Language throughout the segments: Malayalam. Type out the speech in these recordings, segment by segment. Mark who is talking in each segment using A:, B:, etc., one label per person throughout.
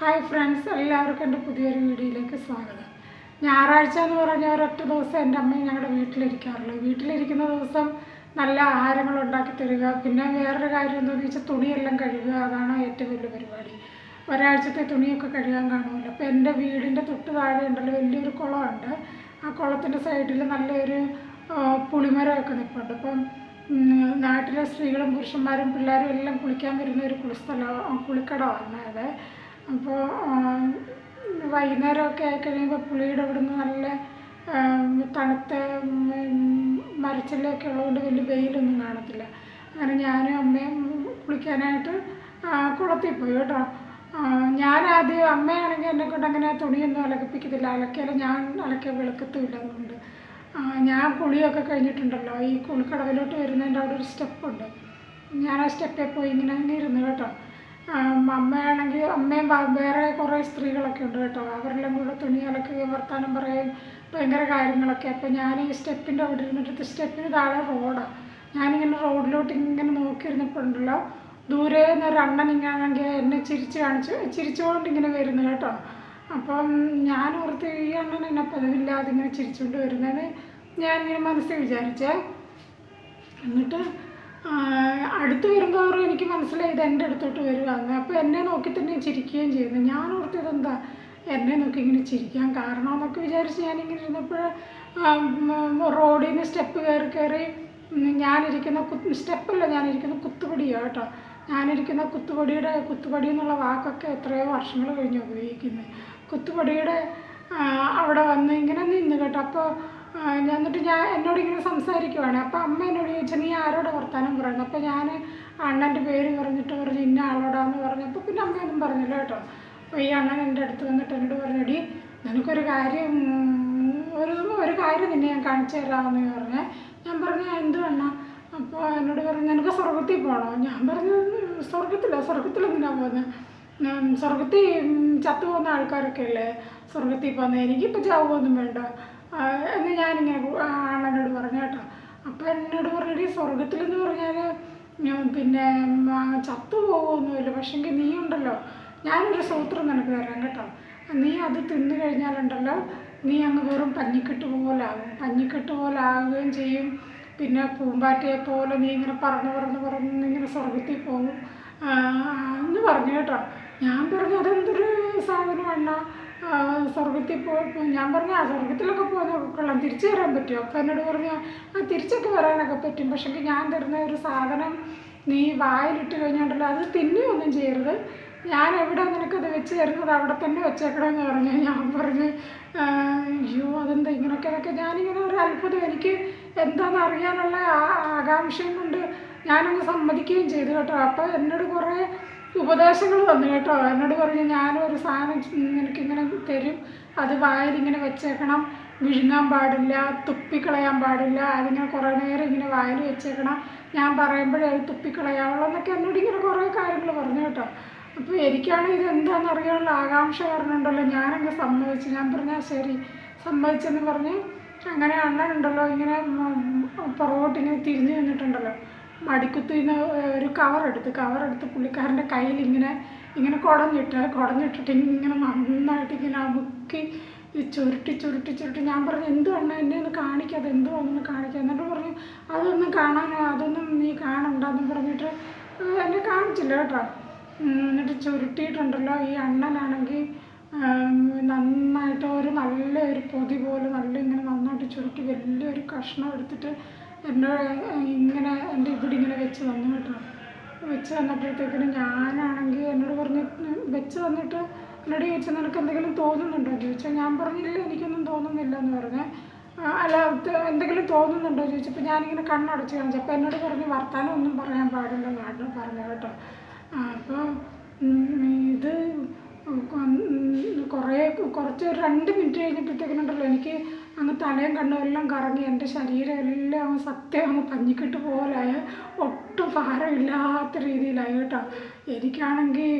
A: ഹായ് ഫ്രണ്ട്സ് എല്ലാവർക്കും എന്റെ പുതിയൊരു വീഡിയോയിലേക്ക് സ്വാഗതം. ഞായറാഴ്ച എന്ന് പറഞ്ഞ ഒരൊറ്റ ദിവസം എന്റെ അമ്മയും ഞങ്ങളുടെ വീട്ടിലിരിക്കാറുള്ളൂ. വീട്ടിലിരിക്കുന്ന ദിവസം നല്ല ആഹാരങ്ങൾ ഉണ്ടാക്കി തരിക പിന്നെ വേറൊരു കാര്യം എന്താണെന്ന് വെച്ചാൽ തുണിയെല്ലാം കഴുകുക അതാണ് ഏറ്റവും വലിയ പരിപാടി. ഒരാഴ്ചത്തെ തുണിയൊക്കെ കഴുകാൻ കാണുമല്ലോ. അപ്പോൾ എന്റെ വീടിന്റെ തൊട്ട് താഴെ ഉണ്ടല്ലോ വലിയൊരു കുളമുണ്ട്. ആ കുളത്തിന്റെ സൈഡിൽ നല്ലൊരു പുളിമരമൊക്കെ നിൽപ്പുണ്ട് അപ്പം നാട്ടിലെ സ്ത്രീകളും പുരുഷന്മാരും പിള്ളേരും എല്ലാം കുളിക്കാൻ വരുന്ന ഒരു കുളിസ്ഥലം കുളിക്കടമാണ് അത് അപ്പോൾ വൈകുന്നേരമൊക്കെ ആയി കഴിയുമ്പോൾ പുളിയുടെ നിന്ന് നല്ല തണുത്ത മരച്ചില്ലയൊക്കെ ഉള്ളതുകൊണ്ട് വലിയ വെയിലൊന്നും കാണത്തില്ല. അങ്ങനെ ഞാനും അമ്മയും കുളിക്കാനായിട്ട് കുളത്തിൽ പോയി കേട്ടോ. ഞാനാദ്യം അമ്മയാണെങ്കിൽ എന്നെ കൊണ്ട് അങ്ങനെ തുണിയൊന്നും അലക്കിപ്പിക്കത്തില്ല. അലക്കിയാലും ഞാൻ അലക്കിയ വെളുക്കത്തുമില്ല അതുകൊണ്ട്. ഞാൻ കുളിയൊക്കെ കഴിഞ്ഞിട്ടുണ്ടല്ലോ. ഈ കുളിക്കടവിലോട്ട് വരുന്നതിന്റെ അവിടെ ഒരു സ്റ്റെപ്പുണ്ട്. ഞാൻ ആ സ്റ്റെപ്പിൽ പോയി ഇങ്ങനെ അങ്ങ് ഇരുന്നു കേട്ടോ. അമ്മയാണെങ്കിൽ അമ്മയും വേറെ കുറേ സ്ത്രീകളൊക്കെ ഉണ്ട് കേട്ടോ. അവരെല്ലാം കൂടെ തുണി അലക്കുകയും വർത്താനം പറയും ഭയങ്കര കാര്യങ്ങളൊക്കെ. അപ്പോൾ ഞാൻ ഈ സ്റ്റെപ്പിന്റെ അവിടെ ഇരുന്നിട്ട് സ്റ്റെപ്പിന് താഴെ റോഡാണ് ഞാനിങ്ങനെ റോഡിലോട്ട് ഇങ്ങനെ നോക്കിയിരുന്നപ്പോഴുണ്ടല്ലോ ദൂരെ നിന്ന് ഒരു അണ്ണൻ ഇങ്ങനെയാണെങ്കിൽ എന്നെ ചിരിച്ച് കാണിച്ച് ചിരിച്ചുകൊണ്ട് ഇങ്ങനെ വരുന്നു കേട്ടോ. അപ്പം ഞാൻ ഓർത്ത് ഈ അണ്ണൻ എന്നെ പതിവില്ലാതെ ഇങ്ങനെ ചിരിച്ചുകൊണ്ട് വരുന്നത് ഞാനിങ്ങനെ മനസ്സിൽ വിചാരിച്ചേ. എന്നിട്ട് അടുത്ത് വരുന്നതോറും എനിക്ക് മനസ്സിലായി ഇത് എന്റെ അടുത്തോട്ട് വരുവാന്ന് അപ്പോൾ എന്നെ നോക്കി തന്നെ ചിരിക്കുകയും ചെയ്യുന്നു. ഞാൻ ഓർത്ത് എന്താ? എന്നെ നോക്കി ഇങ്ങനെ ചിരിക്കാൻ കാരണം കാരണമെന്നൊക്കെ വിചാരിച്ച് ഞാനിങ്ങനെ ഇരുന്നപ്പോൾ റോഡിൽ നിന്ന് സ്റ്റെപ്പ് കയറി കയറി ഞാനിരിക്കുന്ന കുത്ത് സ്റ്റെപ്പല്ല ഞാനിരിക്കുന്ന കുത്തുപടിയാണ് കേട്ടോ. ഞാനിരിക്കുന്ന കുത്തുപടിയുടെ കുത്തുപടി എന്നുള്ള വാക്കൊക്കെ എത്രയോ വർഷങ്ങൾ കഴിഞ്ഞ് ഉപയോഗിക്കുന്നത്. കുത്തുപടിയുടെ അവിടെ വന്ന് ഇങ്ങനെ നിന്ന് കേട്ടോ. അപ്പോൾ ഞാൻ എന്നിട്ട് ഞാൻ എന്നോട് ഇങ്ങനെ സംസാരിക്കുവാണ്. അപ്പോൾ അമ്മ എന്നോട് ചോദിച്ചു നീ ആരോട് വർത്താനം പറയുന്നത്? അപ്പോൾ ഞാൻ അണ്ണന്റെ പേര് പറഞ്ഞിട്ട് പറഞ്ഞു ഇന്ന ആളോടാന്ന് പറഞ്ഞപ്പോൾ പിന്നെ അമ്മയൊന്നും പറഞ്ഞില്ല കേട്ടോ. അപ്പോൾ ഈ അണ്ണൻ എന്റെ അടുത്ത് വന്നിട്ട് എന്നോട് പറഞ്ഞടി നിനക്കൊരു കാര്യം ഒരു ഒരു കാര്യം നിന്നെ ഞാൻ കാണിച്ചു തരാമെന്ന് പറഞ്ഞേ. ഞാൻ പറഞ്ഞു എന്ത് വേണം അപ്പോൾ എന്നോട് പറഞ്ഞു നിനക്ക് സ്വർഗത്തിൽ പോകണോ ഞാൻ പറഞ്ഞു സ്വർഗത്തില്ല സ്വർഗത്തിൽ എന്തിനാ പോകുന്നത് സ്വർഗത്തിൽ ചത്തു പോകുന്ന ആൾക്കാരൊക്കെ അല്ലേ സ്വർഗത്തിൽ പോകുന്നത് എനിക്കിപ്പോൾ ചാവുമൊന്നും വേണ്ട. എന്ന് ഞാനിങ്ങനെ അണ്ണനോട് പറഞ്ഞു കേട്ടോ. അപ്പം എന്നോട് പറഞ്ഞിട്ട് സ്വർഗത്തിലെന്ന് പറഞ്ഞാൽ പിന്നെ ചത്തു പോകുമൊന്നുമില്ല പക്ഷെങ്കിൽ നീ ഉണ്ടല്ലോ. ഞാനൊരു സൂത്രം നിനക്ക് തരാം കേട്ടോ. നീ അത് തിന്നു കഴിഞ്ഞാലുണ്ടല്ലോ നീ അങ്ങ് വെറും പഞ്ഞിക്കെട്ട് പോലാകും പഞ്ഞിക്കെട്ട് പോലെ ആകുകയും ചെയ്യും. പിന്നെ പൂമ്പാറ്റയെ പോലെ നീ ഇങ്ങനെ പറന്ന് പറന്ന് പറന്ന് ഇങ്ങനെ സ്വർഗത്തിൽ പോകും. എന്ന് പറഞ്ഞു കേട്ടോ. ഞാൻ പറഞ്ഞു അതെന്തൊരു സാധനമാണ് സ്വർഗത്തിൽ പോയപ്പോൾ ഞാൻ പറഞ്ഞു ആ സ്വർഗത്തിലൊക്കെ പോകുന്ന കൊള്ളാം. തിരിച്ചു വരാൻ പറ്റുമോ? അപ്പം എന്നോട് പറഞ്ഞു ആ തിരിച്ചൊക്കെ വരാനൊക്കെ പറ്റും. പക്ഷേ ഞാൻ തരുന്ന ഒരു സാധനം നീ വായിലിട്ട് കഴിഞ്ഞാണ്ടല്ലോ അത് തിന്നുകയൊന്നും ചെയ്യരുത്. ഞാൻ എവിടെ നിനക്കത് വെച്ച് തരുന്നത് അവിടെ തന്നെ വെച്ചേക്കണമെന്ന് പറഞ്ഞു ഞാൻ പറഞ്ഞു "ആ, അയ്യോ അതെന്താ ഇങ്ങനെയൊക്കെ അതൊക്കെ ഞാനിങ്ങനെ ഒരു അത്ഭുതം. എനിക്ക് എന്താണെന്ന് അറിയാനുള്ള ആ- ആകാംക്ഷയും കൊണ്ട് ഞാനങ്ങ് സമ്മതിക്കുകയും ചെയ്തു കേട്ടോ. അപ്പോൾ എന്നോട് കുറേ ഉപദേശങ്ങൾ തന്നു കേട്ടോ. എന്നോട് പറഞ്ഞു ഞാനൊരു സാധനം നിനക്കിങ്ങനെ തരും. അത് വായിലിങ്ങനെ വെച്ചേക്കണം. വിഴുങ്ങാൻ പാടില്ല തുപ്പിക്കളയാൻ പാടില്ല. അതിങ്ങനെ കുറേ നേരം ഇങ്ങനെ വായിൽ വെച്ചേക്കണം. ഞാൻ പറയുമ്പോഴേ അത് തുപ്പിക്കളയാവുള്ളൂ എന്നൊക്കെ എന്നോട് ഇങ്ങനെ കുറേ കാര്യങ്ങൾ പറഞ്ഞു കേട്ടോ. അപ്പോൾ എനിക്കാണ് ഇത് എന്താണെന്ന് അറിയാനുള്ള ആകാംക്ഷ പറഞ്ഞുണ്ടല്ലോ ഞാനങ്ങ് സമ്മതിച്ചു. ഞാൻ പറഞ്ഞാൽ ശരി. സമ്മതിച്ചെന്ന് പറഞ്ഞ് അങ്ങനെ അണ്ണനുണ്ടല്ലോ ഇങ്ങനെ പുറകോട്ട് ഇങ്ങനെ തിരിഞ്ഞു നിന്നിട്ടുണ്ടല്ലോ. മടിക്കുത്തിൽ നിന്ന് ഒരു കവർ എടുത്ത് പുള്ളിക്കാരന്റെ കയ്യിൽ ഇങ്ങനെ ഇങ്ങനെ കുടഞ്ഞിട്ട് കുടഞ്ഞിട്ടിട്ട് ഇങ്ങനെ നന്നായിട്ട് ഇങ്ങനെ അമുക്കി ചുരുട്ടി ചുരുട്ടി ചുരുട്ടി. ഞാൻ പറഞ്ഞു അണ്ണ എന്നെ ഒന്ന് കാണിക്കാതെ? എന്തുവാണെന്ന് ഒന്ന് എന്നിട്ട് പറഞ്ഞു അതൊന്നും കാണാനോ അതൊന്നും നീ കാണണ്ടെന്ന് പറഞ്ഞിട്ട് എന്നെ കാണിച്ചില്ല കേട്ടോ. എന്നിട്ട് ചുരുട്ടിയിട്ടുണ്ടല്ലോ ഈ അണ്ണനാണെങ്കിൽ നന്നായിട്ട് ഒരു നല്ല ഒരു പൊതി പോലെ നല്ല ഇങ്ങനെ നന്നായിട്ട് ചുരുട്ടി വലിയൊരു കഷ്ണം എടുത്തിട്ട് എന്നോട് ഇങ്ങനെ എന്റെ ഇവിടെ ഇങ്ങനെ വെച്ച് തന്നു കേട്ടോ. വെച്ച് വന്നപ്പോഴത്തേക്കിനും ഞാനാണെങ്കിൽ എന്നോട് പറഞ്ഞ് വെച്ച് വന്നിട്ട് എന്നോട് ചോദിച്ചാൽ നിനക്ക് എന്തെങ്കിലും തോന്നുന്നുണ്ടോ? ചോദിച്ചാൽ ഞാൻ പറഞ്ഞില്ല എനിക്കൊന്നും തോന്നുന്നില്ല എന്ന് പറഞ്ഞേ. അല്ല എന്തെങ്കിലും തോന്നുന്നുണ്ടോ? ചോദിച്ചപ്പോൾ ഞാനിങ്ങനെ കണ്ണടച്ച് കാണിച്ചു. അപ്പോൾ എന്നോട് പറഞ്ഞ് വർത്താനം ഒന്നും പറയാൻ പാടില്ല നാട്ടിൽ പറഞ്ഞു കേട്ടോ. അപ്പോൾ ഇത് കുറേ കുറച്ച് രണ്ട് മിനിറ്റ് കഴിഞ്ഞപ്പോഴത്തേക്കിനുണ്ടല്ലോ എനിക്ക് അങ്ങ് തലയും കണ്ണും എല്ലാം കറങ്ങി എന്റെ ശരീരം എല്ലാം സത്യം അങ്ങ് പഞ്ഞിക്കെട്ട് പോലായ. ഒട്ടും ഭാരമില്ലാത്ത രീതിയിലായി കേട്ടോ. എനിക്കാണെങ്കിൽ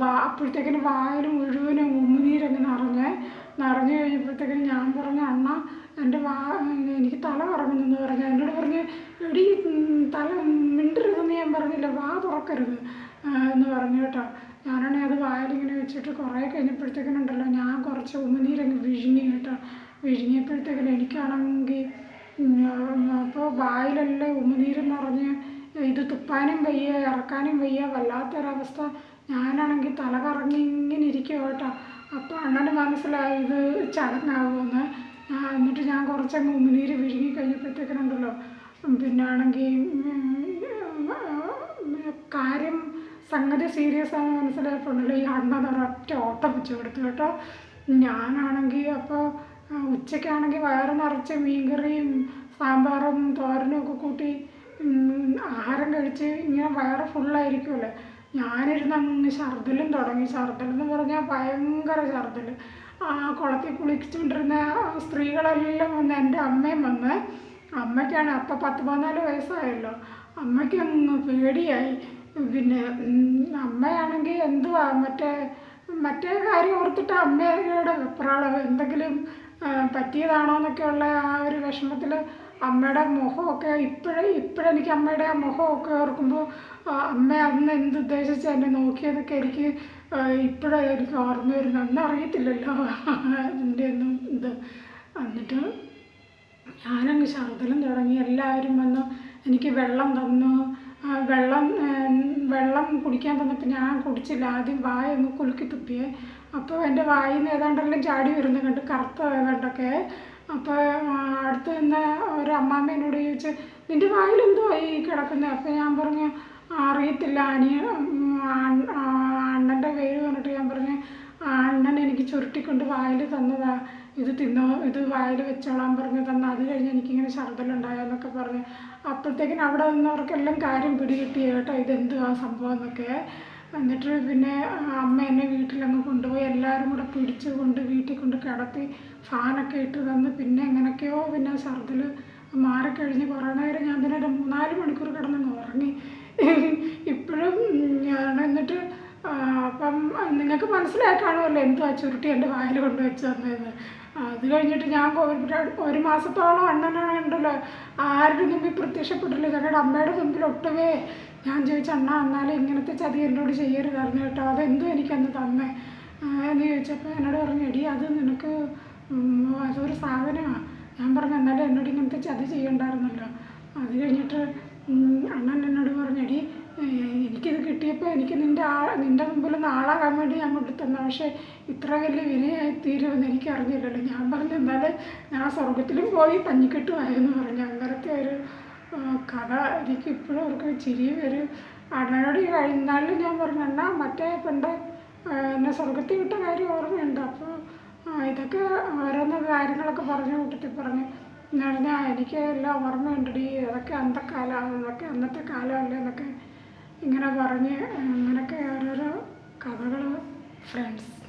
A: വാ അപ്പോഴത്തേക്കിന് വായിൽ മുഴുവനും ഉമ്മുനീരങ്ങ് നിറഞ്ഞ് നിറഞ്ഞു കഴിഞ്ഞപ്പോഴത്തേക്കിന് ഞാൻ പറഞ്ഞു അണ്ണ എന്റെ വാ എനിക്ക് തല കറങ്ങുന്നെന്ന് പറഞ്ഞു എന്നോട് പറഞ്ഞ് എടി തല മിണ്ടരുതെന്ന് ഞാൻ പറഞ്ഞില്ല വാ തുറക്കരുത് എന്ന് പറഞ്ഞു കേട്ടോ. ഞാനാണെങ്കിൽ അത് വായിലിങ്ങനെ വെച്ചിട്ട് കുറേ കഴിഞ്ഞപ്പോഴത്തേക്കിനുണ്ടല്ലോ ഞാൻ കുറച്ച് ഉമിനീരങ്ങ് വിഴുങ്ങി കേട്ടോ വിഴുങ്ങിയപ്പോഴത്തേക്കിന് എനിക്കാണെങ്കിൽ അപ്പോൾ വായിലെല്ലാം ഉമിനീര് നിറഞ്ഞ് ഇത് തുപ്പാനും വയ്യ ഇറക്കാനും വയ്യ വല്ലാത്തൊരവസ്ഥ ഞാനാണെങ്കിൽ തല കറങ്ങി ഇങ്ങനെ ഇരിക്കുക കേട്ടോ അപ്പോൾ അണ്ണന് മനസ്സിലായി ഇത് ചടങ്ങാകുമെന്ന് ഞാൻ എന്നിട്ട് ഞാൻ കുറച്ചങ്ങ് ഉമിനീര് വിഴുങ്ങി കഴിഞ്ഞപ്പോഴത്തേക്കിനുണ്ടല്ലോ പിന്നെ ആണെങ്കിൽ കാര്യം സംഗതി സീരിയസ് ആണെന്ന് മനസ്സിലായിട്ടുണ്ടല്ലോ ഈ അണ്ണൻ ഒരൊറ്റ ഓട്ടം വെച്ച് കൊടുത്തു കേട്ടോ. ഞാനാണെങ്കിൽ അപ്പോൾ ഉച്ചയ്ക്കാണെങ്കിൽ വയറ് നിറച്ച് മീൻകറിയും സാമ്പാറും തോരനും ഒക്കെ കൂട്ടി ആഹാരം കഴിച്ച് ഇങ്ങനെ വയറ് ഫുള്ളായിരിക്കുമല്ലേ ഞാനിരുന്ന് അങ്ങ് ഛർദിലും തുടങ്ങി. ഛർദിലെന്ന് പറഞ്ഞാൽ ഭയങ്കര ഛർദിൽ ആ കുളത്തിൽ കുളിച്ചുകൊണ്ടിരുന്ന സ്ത്രീകളെല്ലാം വന്ന് എന്റെ അമ്മയും വന്ന് അമ്മയ്ക്കാണ് അപ്പം പത്ത് പതിനാല് വയസ്സായല്ലോ. അമ്മയ്ക്ക് പേടിയായി. പിന്നെ അമ്മയാണെങ്കിൽ എന്തുവാ? മറ്റേ മറ്റേ കാര്യം ഓർത്തിട്ട് അമ്മയുടെ വെപ്രാളം എന്തെങ്കിലും പറ്റിയതാണോ എന്നൊക്കെയുള്ള ആ ഒരു വിഷമത്തിൽ അമ്മയുടെ മുഖമൊക്കെ ഇപ്പോഴും ഇപ്പോഴെനിക്ക് അമ്മയുടെ ആ മുഖമൊക്കെ ഓർക്കുമ്പോൾ അമ്മ അന്ന് എന്ത് ഉദ്ദേശിച്ച് എന്നെ നോക്കിയതൊക്കെ എനിക്ക് ഇപ്പോഴും എനിക്ക് ഓർമ്മ വരുന്നത് അന്ന് അറിയത്തില്ലല്ലോ അതിന്റെ ഒന്നും ഇത്. എന്നിട്ട് ഞാനങ്ങ് ശർദ്ദലും തുടങ്ങി. എല്ലാവരും വന്ന് എനിക്ക് വെള്ളം തന്നു. ആ, വെള്ളം വെള്ളം കുടിക്കാൻ തന്നപ്പോൾ ഞാൻ കുടിച്ചില്ല. ആദ്യം വായൊന്ന് കുലുക്കി തുപ്പിയേ. അപ്പോൾ എന്റെ വായിൽ നിന്ന് ഏതാണ്ടെല്ലാം ചാടി വരുന്നത് കണ്ട്. കറുത്ത അപ്പോൾ അടുത്ത് നിന്ന് ഒരു അമ്മാമ്മ എന്നോട് ചോദിച്ചു നിന്റെ വായിൽ എന്തുവാ ഈ കിടക്കുന്നത് അപ്പോൾ ഞാൻ പറഞ്ഞു "ആ, അറിയത്തില്ല അനിയ അണ്ണന്റെ പേര് പറഞ്ഞിട്ട് ഞാൻ പറഞ്ഞു "ആ, അണ്ണൻ എനിക്ക് ചുരുട്ടിക്കൊണ്ട് വായിൽ തന്നതാ. ഇത് തിന്നോ ഇത് വായിൽ വെച്ചോളാൻ പറഞ്ഞ് തന്ന. അത് കഴിഞ്ഞ് എനിക്കിങ്ങനെ ഛർദ്ദലുണ്ടായെന്നൊക്കെ പറഞ്ഞ്. അപ്പോഴത്തേക്കിനും അവിടെ നിന്നവർക്കെല്ലാം കാര്യം പിടികിട്ടി കേട്ടോ ഇതെന്തുവാ സംഭവം എന്നൊക്കെ. എന്നിട്ട് പിന്നെ അമ്മ എന്നെ വീട്ടിലങ്ങ് കൊണ്ടുപോയി എല്ലാവരും കൂടെ പിടിച്ച് കൊണ്ട് വീട്ടിൽ കൊണ്ട് കിടത്തി ഫാനൊക്കെ ഇട്ട് തന്ന്. പിന്നെ എങ്ങനെയൊക്കെയോ പിന്നെ ശർദ്ദൽ മാറിക്കഴിഞ്ഞ് കുറേ നേരം ഞാൻ പിന്നെ ഒരു മൂന്നാൽ മണിക്കൂർ കിടന്നങ്ങ് ഉറങ്ങി. ഇപ്പോഴും ഞാൻ എന്നിട്ട് അപ്പം നിങ്ങൾക്ക് മനസ്സിലായി കാണുമല്ലോ ആ ചുരുട്ടി എന്റെ വായിൽ കൊണ്ട് വെച്ച് തന്നതെന്ന് അത് കഴിഞ്ഞിട്ട് ഞാൻ കോവിഡ് ഒരു മാസത്തോളം അണ്ണനാണ് ഉണ്ടല്ലോ. ആരുടെ മുമ്പിൽ പ്രത്യക്ഷപ്പെട്ടില്ല. ഞങ്ങളുടെ അമ്മയുടെ മുമ്പിൽ ഒട്ടുമേ. ഞാൻ ചോദിച്ചു അണ്ണ എന്നാലും ഇങ്ങനത്തെ ചതി എന്നോട് ചെയ്യരുതായിരുന്നു കേട്ടോ. അതെന്തോ എനിക്കന്ന് തന്നേ? എന്ന് ചോദിച്ചപ്പോൾ എന്നോട് പറഞ്ഞു എടി അത് നിനക്ക് അതൊരു സാധനമാണ് ഞാൻ പറഞ്ഞു എന്നാലും എന്നോട് ഇങ്ങനത്തെ ചതി ചെയ്യണ്ടായിരുന്നല്ലോ. അത് കഴിഞ്ഞിട്ട് അണ്ണൻ എന്നോട് പറഞ്ഞു എടി എനിക്കിത് കിട്ടിയപ്പോൾ എനിക്ക് നിന്റെ ആ നിന്റെ മുമ്പിൽ നാളാകാൻ വേണ്ടി ഞാൻ കൊണ്ടുത്തന്ന. പക്ഷേ ഇത്ര വലിയ വിനയായി തീരുമെന്ന് എനിക്ക് അറിഞ്ഞില്ലല്ലോ ഞാൻ പറഞ്ഞു എന്നാലും ഞാൻ സ്വർഗത്തിലും പോയി പഞ്ഞിക്കെട്ടുമായിരുന്നു പറഞ്ഞു അങ്ങനത്തെ ഒരു കഥ എനിക്ക് ഇപ്പോഴും അവർക്ക് ചിരി വരും അണ്ണനോട് കഴിഞ്ഞാലും ഞാൻ പറഞ്ഞു എന്നാൽ മറ്റേ പണ്ട് എന്നെ സ്വർഗത്തിൽ വിട്ട കാര്യം ഓർമ്മയുണ്ട്. അപ്പോൾ ഇതൊക്കെ ഓരോന്ന് കാര്യങ്ങളൊക്കെ പറഞ്ഞു കൂട്ടത്തിൽ പറഞ്ഞു. എന്ന് പറഞ്ഞാൽ എനിക്ക് എല്ലാം ഓർമ്മയുണ്ടടി. അതൊക്കെ അന്നത്തെ കാലമാണ് അതൊക്കെ അന്നത്തെ കാലമല്ലേ എന്നൊക്കെ ഇങ്ങനെ പറഞ്ഞ് അങ്ങനെയൊക്കെ ഓരോരോ കഥകൾ ഫ്രണ്ട്സ്